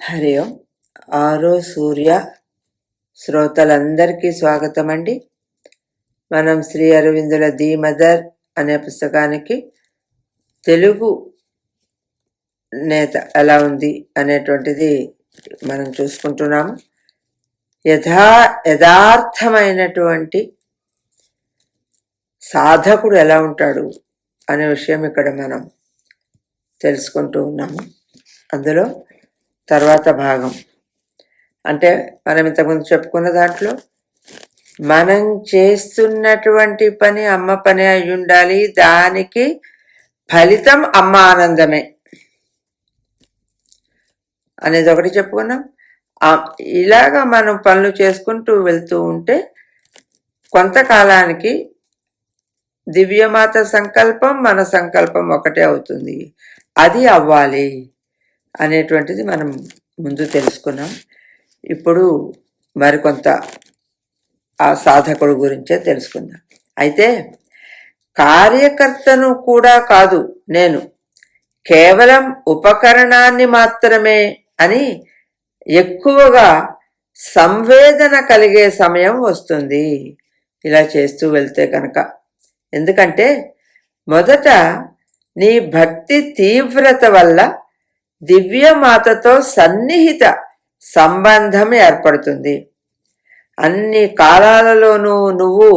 హరి ఓం ఆరో సూర్య శ్రోతలందరికీ స్వాగతం అండి మనం శ్రీ అరవిందుల ది మదర్ అనే పుస్తకానికి తెలుగు నేత ఎలా ఉంది అనేటువంటిది మనం చూసుకుంటున్నాము. యథా యథార్థమైనటువంటి సాధకుడు ఎలా ఉంటాడు అనే విషయం ఇక్కడ మనం తెలుసుకుంటూ ఉన్నాము. అందులో తర్వాత భాగం. అంటే మనం ఇంతకుముందు చెప్పుకున్న దాంట్లో మనం చేస్తున్నటువంటి పని అమ్మ పని అయి ఉండాలి దానికి ఫలితం అమ్మ ఆనందమే. అనేది ఒకటి చెప్పుకున్నాం. ఇలాగ ఇలాగా మనం పనులు చేసుకుంటూ వెళ్తూ ఉంటే కొంతకాలానికి దివ్యమాత సంకల్పం మన సంకల్పం ఒకటే అవుతుంది. అది అవ్వాలి. అనేటువంటిది మనం ముందు తెలుసుకున్నాం. ఇప్పుడు మరికొంత ఆ సాధకుడు గురించే తెలుసుకుందాం. అయితే కార్యకర్తను కూడా కాదు నేను కేవలం ఉపకరణాన్ని మాత్రమే అని ఎక్కువగా సంవేదన కలిగే సమయం వస్తుంది. ఇలా చేస్తూ వెళ్తే కనుక ఎందుకంటే మొదట నీ భక్తి తీవ్రత వల్ల దివ్యమాతతో సన్నిహిత సంబంధం ఏర్పడుతుంది. అన్ని కాలాలలోనూ నువ్వు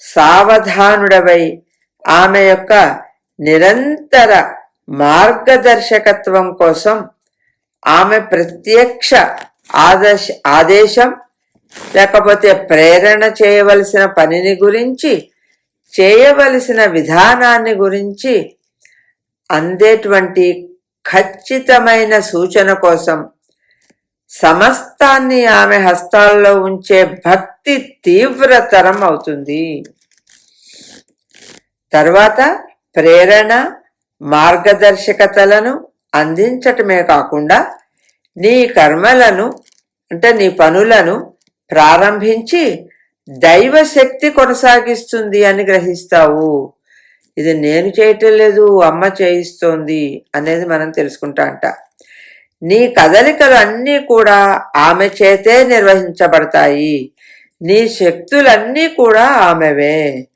సావధానుడవై ఆమె యొక్క నిరంతర మార్గదర్శకత్వం కోసం ఆమె ప్రత్యక్ష ఆదర్శ ఆదేశం లేకపోతే ప్రేరణ చేయవలసిన పనిని గురించి చేయవలసిన విధానాన్ని గురించి అందేటువంటి ఖచ్చితమైన సూచన కోసం సమస్తాన్ని ఆమె హస్తాల్లో ఉంచే భక్తి తీవ్రతరం అవుతుంది. తర్వాత ప్రేరణ మార్గదర్శకతలను అందించటమే కాకుండా నీ కర్మలను అంటే నీ పనులను ప్రారంభించి దైవశక్తి కొనసాగిస్తుంది అని గ్రహిస్తావు. ఇది నేను చేయటం లేదు అమ్మ చేయిస్తోంది అనేది మనం తెలుసుకుంటా అంట. నీ కదలికలు అన్నీ కూడా ఆమె చేతే నిర్వహించబడతాయి. నీ శక్తులన్నీ కూడా ఆమెవే.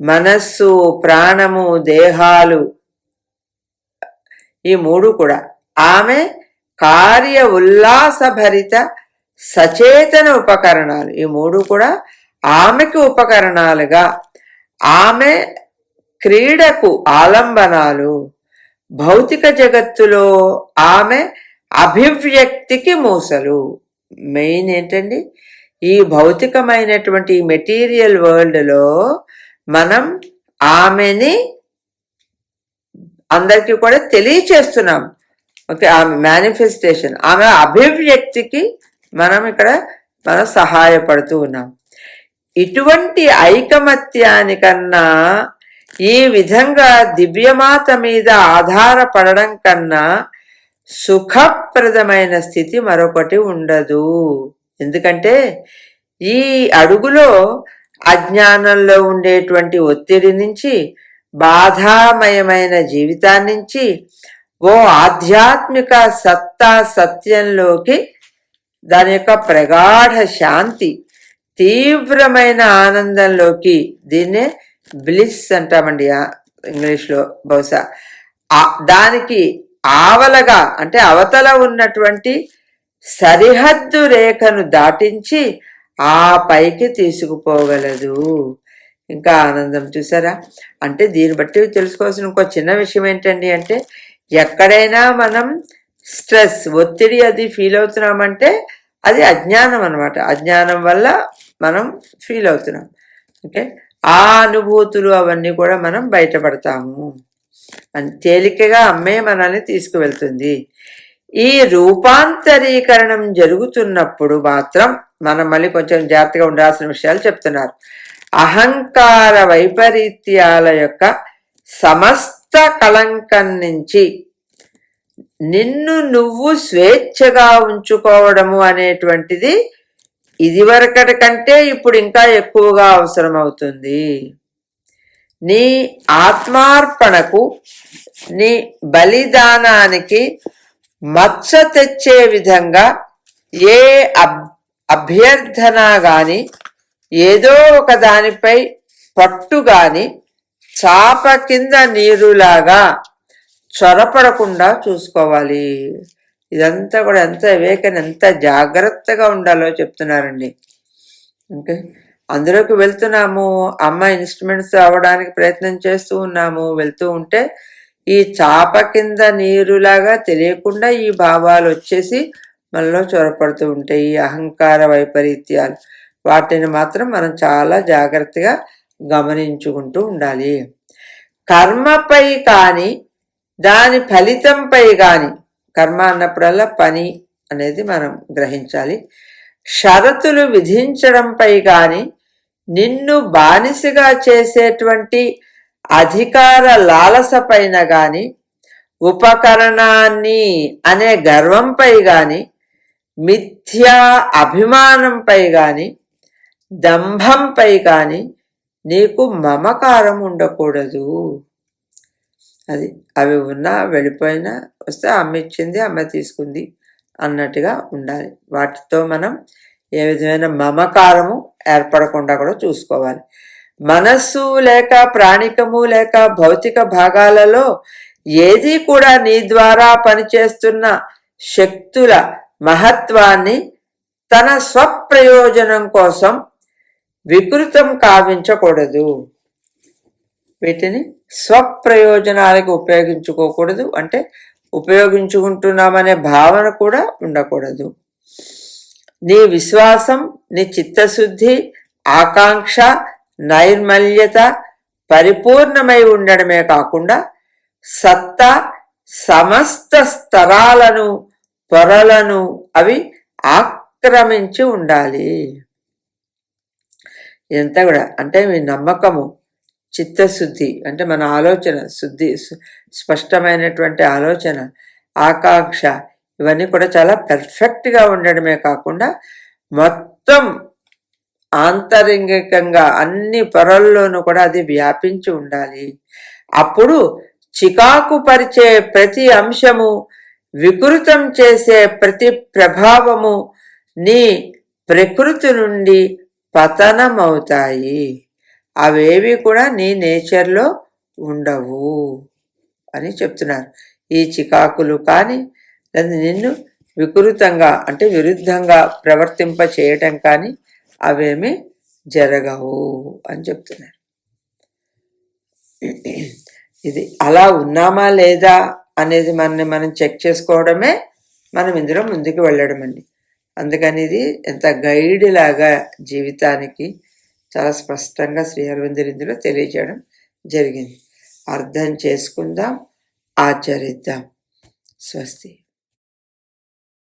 మనస్సు ప్రాణము దేహాలు ఈ మూడు కూడా. ఆమె కార్య ఉల్లాసభరిత సచేతన ఉపకరణాలు. ఈ మూడు కూడా ఆమెకు ఉపకరణాలుగా. ఆమె క్రీడకు ఆలంబనాలు. భౌతిక జగత్తులో ఆమె అభివ్యక్తికి మూసలు. మెయిన్ ఏంటండి? ఈ భౌతికమైనటువంటి మెటీరియల్ వరల్డ్లో మనం ఆమెని అందరికీ కూడా తెలియచేస్తున్నాం. ఓకే ఆమె మేనిఫెస్టేషన్ ఆమె అభివ్యక్తికి మనం ఇక్కడ మనం సహాయపడుతూ ఉన్నాం. ఇటువంటి ఐకమత్యానికన్నా ఈ విధంగా దివ్యమాత మీద ఆధారపడడం కన్నా సుఖప్రదమైన స్థితి మరొకటి ఉండదు. ఎందుకంటే ఈ అడుగులో అజ్ఞానంలో ఉండేటువంటి ఒత్తిడి నుంచి బాధామయమైన జీవితాన్నించి ఓ ఆధ్యాత్మిక సత్తా సత్యంలోకి దాని యొక్క ప్రగాఢ శాంతి తీవ్రమైన ఆనందంలోకి దీన్నే బ్లిస్ అంటామండి ఆ ఇంగ్లీష్లో బహుశా. దానికి ఆవలగా అంటే అవతల ఉన్నటువంటి సరిహద్దు రేఖను దాటించి ఆ పైకి తీసుకుపోగలదు. ఇంకా ఆనందం చూసారా? అంటే దీన్ని బట్టి తెలుసుకోవాల్సిన ఇంకో చిన్న విషయం ఏంటండి అంటే ఎక్కడైనా మనం స్ట్రెస్ ఒత్తిడి అది ఫీల్ అవుతున్నామంటే అది అజ్ఞానం అనమాట అజ్ఞానం వల్ల మనం ఫీల్ అవుతున్నాం. ఓకే? ఆ అనుభూతులు అవన్నీ కూడా మనం బయటపడతాము. అని తేలికగా అమ్మే మనల్ని తీసుకువెళ్తుంది. ఈ రూపాంతరీకరణం జరుగుతున్నప్పుడు మాత్రం మనం మళ్ళీ కొంచెం జాగ్రత్తగా ఉండాల్సిన విషయాలు చెప్తున్నారు. అహంకార వైపరీత్యాల యొక్క సమస్త కళంకం నుంచి నిన్ను నువ్వు స్వేచ్ఛగా ఉంచుకోవడము అనేటువంటిది ఇదివరకటి కంటే ఇప్పుడు ఇంకా ఎక్కువగా అవసరం అవుతుంది నీ ఆత్మార్పణకు నీ బలిదానానికి మచ్చ తెచ్చే విధంగా ఏ అబ్ అభ్యర్థన గాని ఏదో ఒక దానిపై పట్టు గాని చాప కింద నీరులాగా చొరపడకుండా చూసుకోవాలి. ఇదంతా కూడా ఎంత వివేకని ఎంత జాగ్రత్తగా ఉండాలో చెప్తున్నారండి. ఓకే. అందులోకి వెళ్తున్నాము. అమ్మ ఇన్స్ట్రుమెంట్స్ అవ్వడానికి ప్రయత్నం చేస్తూ ఉన్నాము. వెళ్తూ ఉంటే ఈ చాప కింద నీరులాగా తెలియకుండా ఈ భావాలు వచ్చేసి మనలో చొరపడుతూ ఉంటాయి. ఈ అహంకార వైపరీత్యాలు. వాటిని మాత్రం మనం చాలా జాగ్రత్తగా గమనించుకుంటూ ఉండాలి. కర్మపై కానీ దాని ఫలితంపై కానీ కర్మ అన్నప్పుడల్లా పని అనేది మనం గ్రహించాలి. షరతులు విధించడంపై కానీ నిన్ను బానిసగా చేసేటువంటి అధికార లాలస పైన కానీ ఉపకరణాన్ని అనే గర్వంపై కానీ మిథ్యా అభిమానంపై కానీ దంభంపై కానీ నీకు మమకారం ఉండకూడదు. అది. అవి ఉన్నా వెళ్ళిపోయినా వస్తే అమ్మ ఇచ్చింది అమ్మ తీసుకుంది అన్నట్టుగా ఉండాలి. వాటితో మనం ఏ విధమైన మమకారము ఏర్పడకుండా కూడా చూసుకోవాలి. మనస్సు లేక ప్రాణికము లేక భౌతిక భాగాలలో ఏది కూడా నీ ద్వారా పనిచేస్తున్న శక్తుల మహత్వాన్ని తన స్వప్రయోజనం కోసం వికృతం కావించకూడదు. వీటిని స్వప్రయోజనాలకు ఉపయోగించుకోకూడదు. అంటే ఉపయోగించుకుంటున్నామనే భావన కూడా ఉండకూడదు. నీ విశ్వాసం నీ చిత్తశుద్ధి ఆకాంక్ష నైర్మల్యత పరిపూర్ణమై ఉండడమే కాకుండా సత్తా సమస్త స్తరాలను పొరలను అవి ఆక్రమించి ఉండాలి. ఇదంతా కూడా అంటే మీ నమ్మకము చిత్తశుద్ధి అంటే మన ఆలోచన శుద్ధి స్పష్టమైనటువంటి ఆలోచన ఆకాంక్ష ఇవన్నీ కూడా చాలా పెర్ఫెక్ట్గా ఉండడమే కాకుండా మొత్తం ఆంతరింగికంగా అన్ని పొరల్లోనూ కూడా అది వ్యాపించి ఉండాలి. అప్పుడు చికాకు పరిచే ప్రతి అంశము వికృతం చేసే ప్రతి ప్రభావము నీ ప్రకృతి నుండి పతనమవుతాయి. అవేవి కూడా నీ నేచర్లో ఉండవు అని చెప్తున్నారు. ఈ చికాకులు కానీ లేదా నిన్ను వికృతంగా అంటే విరుద్ధంగా ప్రవర్తింప చేయటం కానీ అవేమి జరగవు అని చెప్తున్నారు. ఇది అలా ఉన్నామా లేదా అనేది మనని మనం చెక్ చేసుకోవడమే మనం ఇందులో ముందుకు వెళ్ళడం అండి అందుకని ఇది ఎంత గైడ్ లాగా జీవితానికి చాలా స్పష్టంగా శ్రీ అరవిందర్ ఇందులో తెలియజేయడం జరిగింది. అర్థం చేసుకుందాం ఆచరిద్దాం. స్వస్తి.